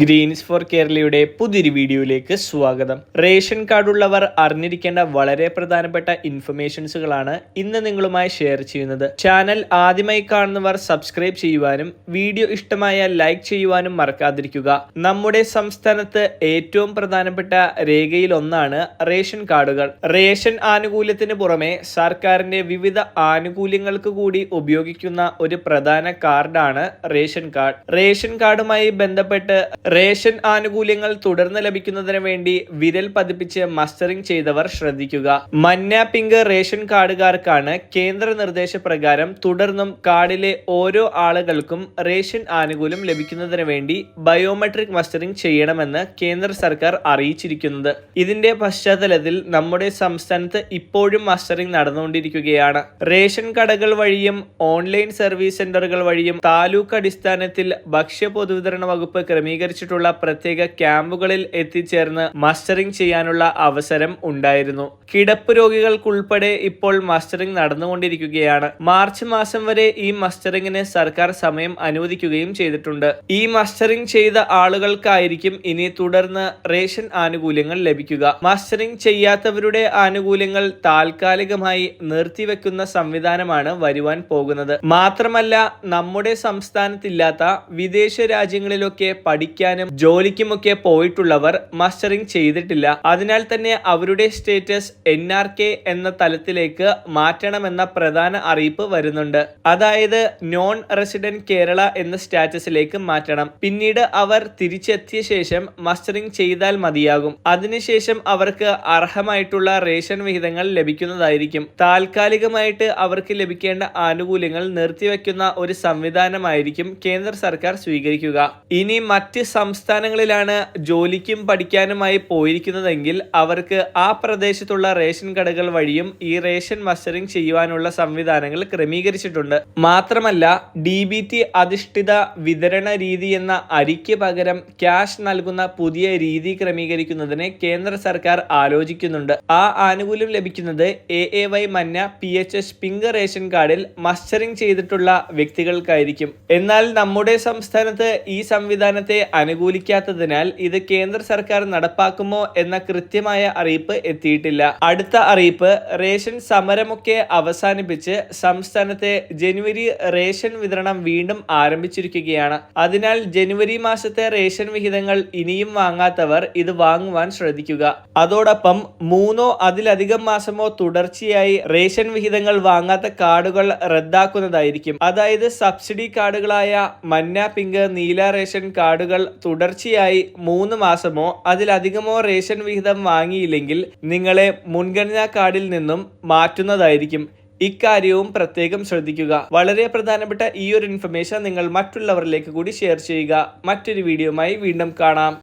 Green's four കേരളയുടെ പുതിയൊരു വീഡിയോയിലേക്ക് സ്വാഗതം. റേഷൻ കാർഡ് ഉള്ളവർ അറിഞ്ഞിരിക്കേണ്ട വളരെ പ്രധാനപ്പെട്ട ഇൻഫർമേഷൻസുകളാണ് ഇന്ന് നിങ്ങളുമായി ഷെയർ ചെയ്യുന്നത്. ചാനൽ ആദ്യമായി കാണുന്നവർ സബ്സ്ക്രൈബ് ചെയ്യുവാനും വീഡിയോ ഇഷ്ടമായ ലൈക്ക് ചെയ്യുവാനും മറക്കാതിരിക്കുക. നമ്മുടെ സംസ്ഥാനത്ത് ഏറ്റവും പ്രധാനപ്പെട്ട രേഖയിൽ ഒന്നാണ് റേഷൻ കാർഡുകൾ. റേഷൻ ആനുകൂല്യത്തിന് പുറമെ സർക്കാരിന്റെ വിവിധ ആനുകൂല്യങ്ങൾക്ക് കൂടി ഉപയോഗിക്കുന്ന ഒരു പ്രധാന കാർഡാണ് റേഷൻ കാർഡ്. റേഷൻ കാർഡുമായി ബന്ധപ്പെട്ട് റേഷൻ ആനുകൂല്യങ്ങൾ തുടർന്ന് ലഭിക്കുന്നതിന് വേണ്ടി വിരൽ പതിപ്പിച്ച് മസ്റ്ററിംഗ് ചെയ്തവർ ശ്രദ്ധിക്കുക. മഞ്ഞ പിങ്ക് റേഷൻ കാർഡുകാർക്കാണ് കേന്ദ്ര നിർദ്ദേശപ്രകാരം തുടർന്നും കാർഡിലെ ഓരോ ആളുകൾക്കും റേഷൻ ആനുകൂല്യം ലഭിക്കുന്നതിന് വേണ്ടി ബയോമെട്രിക് മസ്റ്ററിംഗ് ചെയ്യണമെന്ന് കേന്ദ്ര സർക്കാർ അറിയിച്ചിരിക്കുന്നത്. ഇതിന്റെ പശ്ചാത്തലത്തിൽ നമ്മുടെ സംസ്ഥാനത്ത് ഇപ്പോഴും മസ്റ്ററിംഗ് നടന്നുകൊണ്ടിരിക്കുകയാണ്. റേഷൻ കടകൾ വഴിയും ഓൺലൈൻ സർവീസ് സെന്ററുകൾ വഴിയും താലൂക്ക് അടിസ്ഥാനത്തിൽ ഭക്ഷ്യ പൊതുവിതരണ വകുപ്പ് ക്രമീകരിച്ചിട്ടുള്ള പ്രത്യേക ക്യാമ്പുകളിൽ എത്തിച്ചേർന്ന് മസ്റ്ററിംഗ് ചെയ്യാനുള്ള അവസരം ഉണ്ടായിരുന്നു. കിടപ്പ് രോഗികൾക്കുൾപ്പെടെ ഇപ്പോൾ മസ്റ്ററിംഗ് നടന്നുകൊണ്ടിരിക്കുകയാണ്. മാർച്ച് മാസം വരെ ഈ മസ്റ്ററിംഗിന് സർക്കാർ സമയം അനുവദിക്കുകയും ചെയ്തിട്ടുണ്ട്. ഈ മസ്റ്ററിംഗ് ചെയ്ത ആളുകൾക്കായിരിക്കും ഇനി തുടർന്ന് റേഷൻ ആനുകൂല്യങ്ങൾ ലഭിക്കുക. മസ്റ്ററിംഗ് ചെയ്യാത്തവരുടെ ആനുകൂല്യങ്ങൾ താൽക്കാലികമായി നിർത്തിവെക്കുന്ന സംവിധാനമാണ് വരുവാൻ പോകുന്നത്. മാത്രമല്ല നമ്മുടെ സംസ്ഥാനത്തില്ലാത്ത വിദേശ രാജ്യങ്ങളിലൊക്കെ പഠിക്കാനും ജോലിക്കുമൊക്കെ പോയിട്ടുള്ളവർ മസ്റ്ററിംഗ് ചെയ്തിട്ടില്ല. അതിനാൽ തന്നെ അവരുടെ സ്റ്റേറ്റസ് എൻ ആർ കെ എന്ന തലത്തിലേക്ക് മാറ്റണമെന്ന പ്രധാന അറിയിപ്പ് വരുന്നുണ്ട്. അതായത് നോൺ റെസിഡന്റ് കേരള എന്ന സ്റ്റാറ്റസിലേക്ക് മാറ്റണം. പിന്നീട് അവർ തിരിച്ചെത്തിയ ശേഷം മസ്റ്ററിംഗ് ചെയ്താൽ മതിയാകും. അതിനുശേഷം അവർക്ക് അർഹമായിട്ടുള്ള റേഷൻ വിഹിതങ്ങൾ ലഭിക്കുന്നതായിരിക്കും. താൽക്കാലികമായിട്ട് അവർക്ക് ലഭിക്കേണ്ട ആനുകൂല്യങ്ങൾ നിർത്തിവെക്കുന്ന ഒരു സംവിധാനമായിരിക്കും കേന്ദ്ര സർക്കാർ സ്വീകരിക്കുക. ഇനി മറ്റ് സംസ്ഥാനങ്ങളിലാണ് ജോലിക്കും പഠിക്കാനുമായി പോയിരിക്കുന്നതെങ്കിൽ അവർക്ക് ആ പ്രദേശത്തുള്ള റേഷൻ കടകൾ വഴിയും ഈ റേഷൻ മസ്റ്ററിംഗ് ചെയ്യുവാനുള്ള സംവിധാനങ്ങൾ ക്രമീകരിച്ചിട്ടുണ്ട്. മാത്രമല്ല ഡി ബി ടി അധിഷ്ഠിത വിതരണ രീതി എന്ന അരിക്ക് പകരം ക്യാഷ് നൽകുന്ന പുതിയ രീതി ക്രമീകരിക്കുന്നതിന് കേന്ദ്ര സർക്കാർ ആലോചിക്കുന്നുണ്ട്. ആ ആനുകൂല്യം ലഭിക്കുന്നത് എ എ വൈ മന്ന P H S pink ration കാർഡിൽ മസ്റ്ററിംഗ് ചെയ്തിട്ടുള്ള വ്യക്തികൾക്കായിരിക്കും. എന്നാൽ നമ്മുടെ സംസ്ഥാനത്ത് ഈ സംവിധാനത്തെ അനുകൂലിക്കാത്തതിനാൽ ഇത് കേന്ദ്ര സർക്കാർ നടപ്പാക്കുമോ എന്ന കൃത്യമായ അറിയിപ്പ് എത്തിയിട്ടില്ല. അടുത്ത അറിയിപ്പ് റേഷൻ സമരമൊക്കെ അവസാനിപ്പിച്ച് സംസ്ഥാനത്തെ ജനുവരി റേഷൻ വിതരണം വീണ്ടും ആരംഭിച്ചിരിക്കുകയാണ്. അതിനാൽ ജനുവരി മാസത്തെ റേഷൻ വിഹിതങ്ങൾ ഇനിയും വാങ്ങാത്തവർ ഇത് വാങ്ങുവാൻ ശ്രദ്ധിക്കുക. അതോടൊപ്പം മൂന്നോ അതിലധികം മാസമോ തുടർച്ചയായി റേഷൻ വിഹിതങ്ങൾ വാങ്ങാത്ത കാർഡുകൾ റദ്ദാക്കുന്നതായിരിക്കും. അതായത് സബ്സിഡി കാർഡുകളായ മന്ന പിങ്ക് നീല റേഷൻ കാർഡുകൾ തുടർച്ചയായി മൂന്ന് മാസമോ അതിലധികമോ റേഷൻ വിഹിതം വാങ്ങിയില്ലെങ്കിൽ നിങ്ങളെ മുൻഗണനാ കാർഡിൽ നിന്നും മാറ്റുന്നതായിരിക്കും. ഇക്കാര്യവും പ്രത്യേകം ശ്രദ്ധിക്കുക. വളരെ പ്രധാനപ്പെട്ട ഈ ഒരു ഇൻഫർമേഷൻ നിങ്ങൾ മറ്റുള്ളവരിലേക്ക് കൂടി ഷെയർ ചെയ്യുക. മറ്റൊരു വീഡിയോയുമായി വീണ്ടും കാണാം.